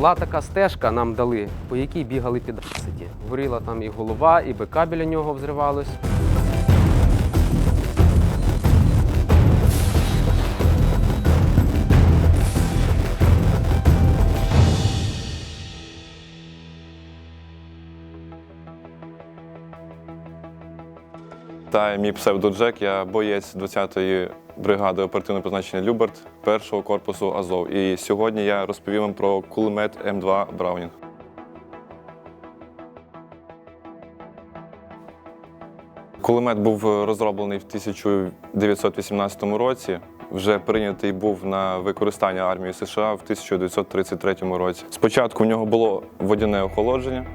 Була така стежка, нам дали, по якій бігали під. Горіла там і голова, і бика біля нього взривалось. Та мій псевдо Джек, я боєць 20-ї бригади оперативного призначення Люберт першого корпусу Азов. І сьогодні я розповім вам про кулемет М2 Браунінг. Кулемет був розроблений в 1918 році. Вже прийнятий був на використання армії США в 1933 році. Спочатку в нього було водяне охолодження,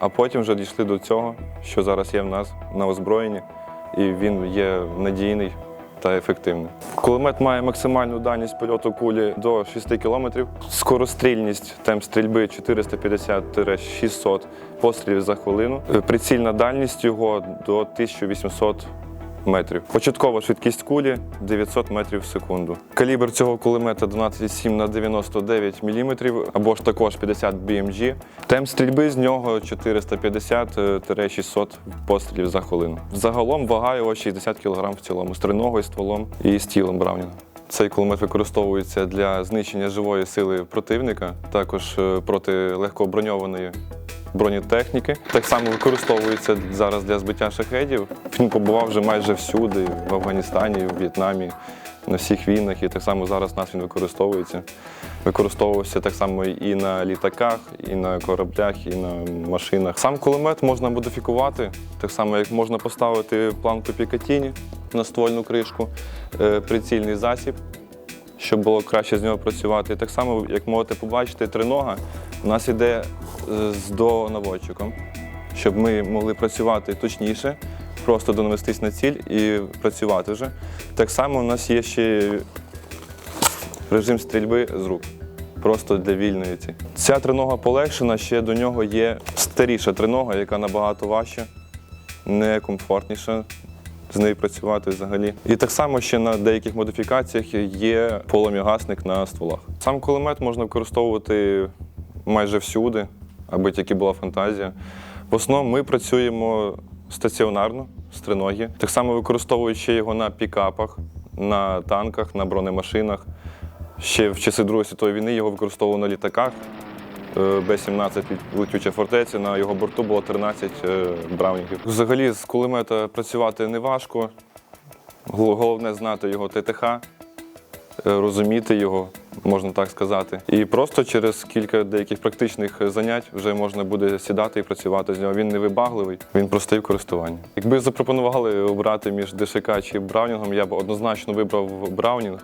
а потім вже дійшли до цього, що зараз є в нас на озброєнні, і він є надійний та ефективний. Кулемет має максимальну дальність польоту кулі до 6 км, скорострільність темп стрільби 450-600 пострілів за хвилину. Е, Прицільна дальність його до 1800 метрів. Початкова швидкість кулі 900 метрів в секунду. Калібр цього кулемета 12,7 на 99 мм або ж також 50 BMG. Темп стрільби з нього 450-600 пострілів за хвилину. Загалом вага його 60 кг в цілому з триногою, стволом і з тілом Браунінга. Цей кулемет використовується для знищення живої сили противника, також е, проти легкоброньованої бронетехніки. Так само використовується зараз для збиття шахедів. Він побував вже майже всюди, в Афганістані, в В'єтнамі, на всіх війнах. І так само зараз нас він використовується. Використовувався так само і на літаках, і на кораблях, і на машинах. Сам кулемет можна модифікувати, так само як можна поставити планку Пікатіні на ствольну кришку, е, прицільний засіб щоб було краще з нього працювати. І так само, як можете побачити, тринога у нас іде з донаводчиком, щоб ми могли працювати точніше, просто донавестись на ціль і працювати вже. Так само у нас є ще режим стрільби з рук. Просто для вільної ці. Ця тринога полегшена, ще до нього є старіша тринога, яка набагато важча, некомфортніша з нею працювати взагалі. І так само ще на деяких модифікаціях є полум'ягасник на стволах. Сам кулемет можна використовувати майже всюди, аби тільки була фантазія. В основному ми працюємо стаціонарно з триноги, так само використовуючи його на пікапах, на танках, на бронемашинах. Ще в часи Другої світової війни його використовували на літаках. Е, Б-17 летюча фортеця, на його борту було 13 е, браунінгів. Взагалі з кулемета працювати не важко. Головне знати його ТТХ, е, розуміти його, можна так сказати. І просто через кілька деяких практичних занять вже можна буде сідати і працювати з нього. Він не вибагливий, він простий в користуванні. Якби запропонували обрати між ДШК чи Браунінгом, я б однозначно вибрав Браунінг.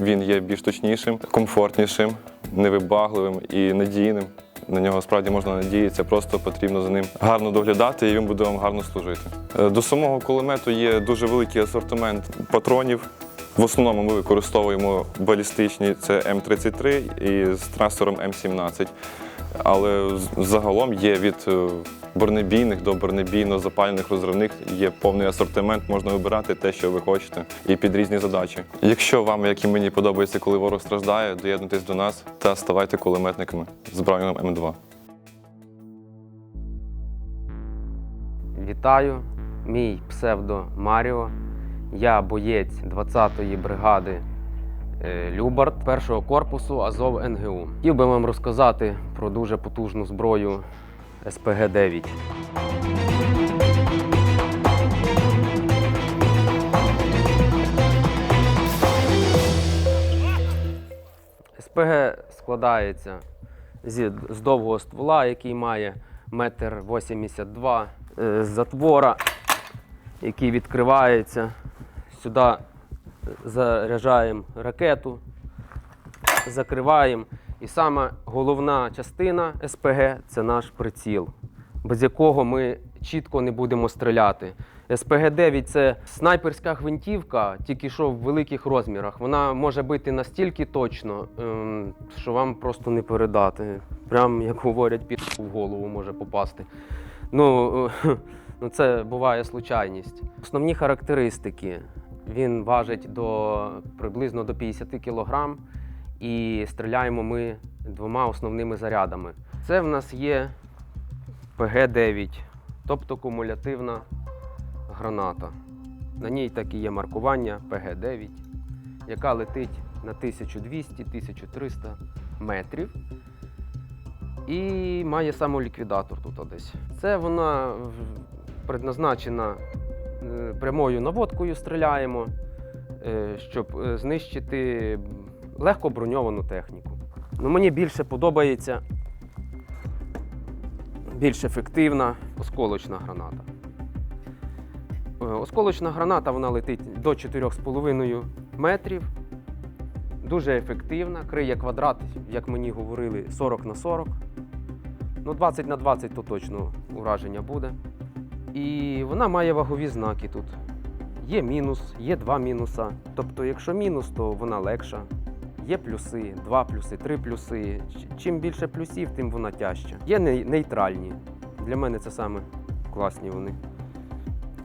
Він є більш точнішим, комфортнішим, невибагливим і надійним. На нього справді можна надіятися, просто потрібно за ним гарно доглядати, і він буде вам гарно служити. Е, До самого кулемету є дуже великий асортимент патронів. В основному ми використовуємо балістичні це М33 і з трасером М17. Але загалом є від е, бронебійних до бронебійно-запальних розривних є повний асортимент, можна вибирати те, що ви хочете, і під різні задачі. Якщо вам, як і мені, подобається, коли ворог страждає, доєднуйтесь до нас та ставайте кулеметниками з Браунінгом М2. Вітаю, мій псевдо Маріо. Я боєць 20-ї бригади е, Любард першого корпусу Азов НГУ. Хотів би вам розказати про дуже потужну зброю СПГ-9. СПГ складається зі- з довгого ствола, який має метр 82 е, з затвора, який відкривається. Сюди заряджаємо ракету, закриваємо. І сама головна частина СПГ це наш приціл, без якого ми чітко не будемо стріляти. СПГ-9 це снайперська гвинтівка, тільки що в великих розмірах. Вона може бити настільки точно, ем, що вам просто не передати. Прям, як говорять, під в голову може попасти. Ну, е, ну це буває случайність. Основні характеристики. Він важить до приблизно до 50 кг, і стріляємо ми двома основними зарядами. Це в нас є ПГ-9, тобто кумулятивна граната. На ній так і є маркування ПГ-9, яка летить на 1200-1300 метрів. І має самоліквідатор тут десь. Це вона предназначена прямою наводкою стріляємо, е, щоб е, знищити легко броньовану техніку. Ну, мені більше подобається більш ефективна осколочна граната. Е, Осколочна граната вона летить до 4,5 метрів. Дуже ефективна, криє квадрат, як мені говорили, 40 на 40. Ну, 20 на 20 то точно ураження буде. І вона має вагові знаки тут. Є мінус, є два мінуса. Тобто, якщо мінус, то вона легша. Є плюси, два плюси, три плюси. Чим більше плюсів, тим вона тяжча. Є нейтральні. Для мене це саме класні вони,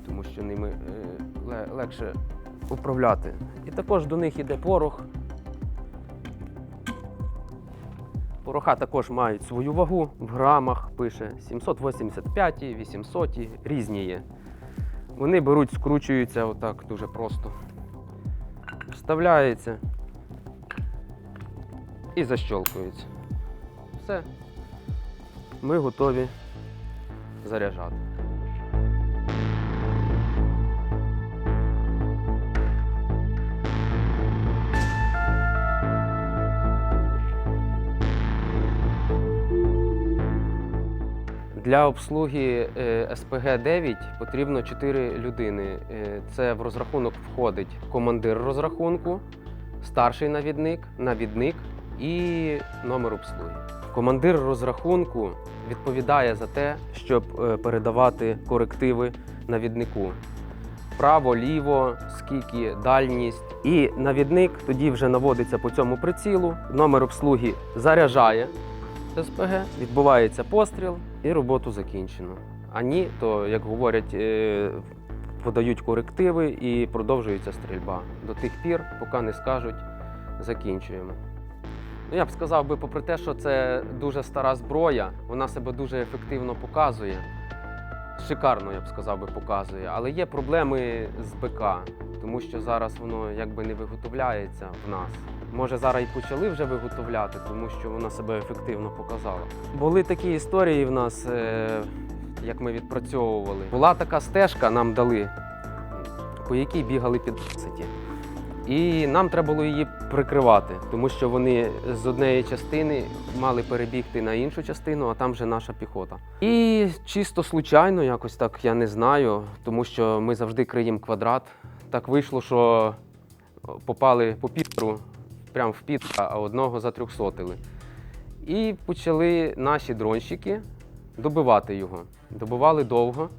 тому що ними е, легше управляти. І також до них іде порох. Пороха також мають свою вагу в грамах, пише 785, 800, різні є. Вони беруть, скручуються отак дуже просто. Вставляється і защолкується. Все. Ми готові заряджати. Для обслуги е, СПГ-9 потрібно 4 людини. Е, Це в розрахунок входить командир розрахунку, старший навідник, навідник і номер обслуги. Командир розрахунку відповідає за те, щоб е, передавати корективи навіднику. Право, ліво, скільки, дальність. І навідник тоді вже наводиться по цьому прицілу. Номер обслуги заряджає СПГ, відбувається постріл і роботу закінчено. А ні, то, як говорять, е, подають корективи і продовжується стрільба до тих пір, поки не скажуть, закінчуємо. Ну, я б сказав би, попри те, що це дуже стара зброя, вона себе дуже ефективно показує. Шикарно, я б сказав би, показує. Але є проблеми з БК, тому що зараз воно якби не виготовляється в нас. Може, зараз і почали вже виготовляти, тому що вона себе ефективно показала. Були такі історії в нас, е, як ми відпрацьовували. Була така стежка, нам дали, по якій бігали під і нам треба було її прикривати, тому що вони з однієї частини мали перебігти на іншу частину, а там вже наша піхота. І чисто случайно, якось так я не знаю, тому що ми завжди криємо квадрат. Так вийшло, що попали по пітру, прямо в піт, а одного затрьохсотили. І почали наші дронщики добивати його. Добивали довго.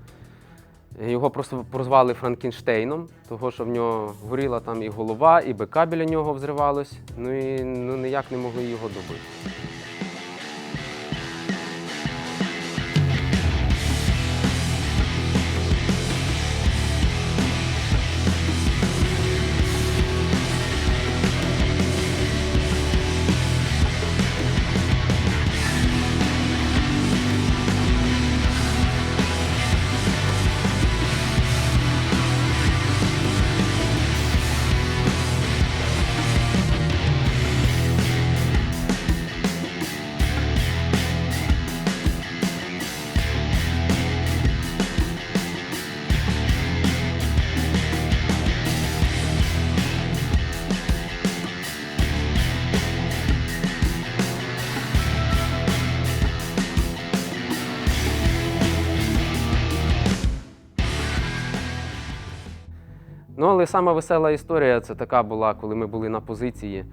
Його просто прозвали Франкенштейном, того що в нього горіла там і голова, і бика біля нього взривалось. Ну і ну, ніяк не могли його добити. Ну, але сама весела історія це така була, коли ми були на позиції.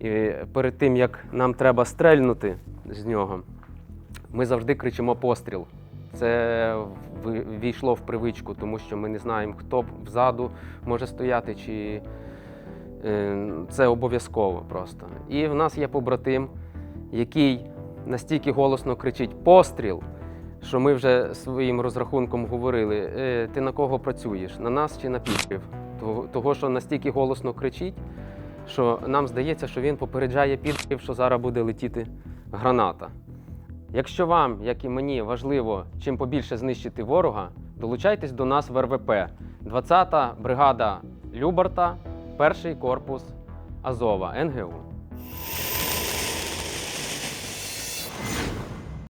І перед тим, як нам треба стрельнути з нього, ми завжди кричимо постріл. Це війшло в привичку, тому що ми не знаємо, хто взаду може стояти, чи е, це обов'язково просто. І в нас є побратим, який настільки голосно кричить постріл, що ми вже своїм розрахунком говорили: «Е, ти на кого працюєш? На нас чи на підрив? Того, що настільки голосно кричить. що нам здається, що він попереджає підрів, що зараз буде летіти граната. Якщо вам, як і мені, важливо чим побільше знищити ворога, долучайтесь до нас в РВП. 20-та бригада Любарта, перший корпус Азова НГУ.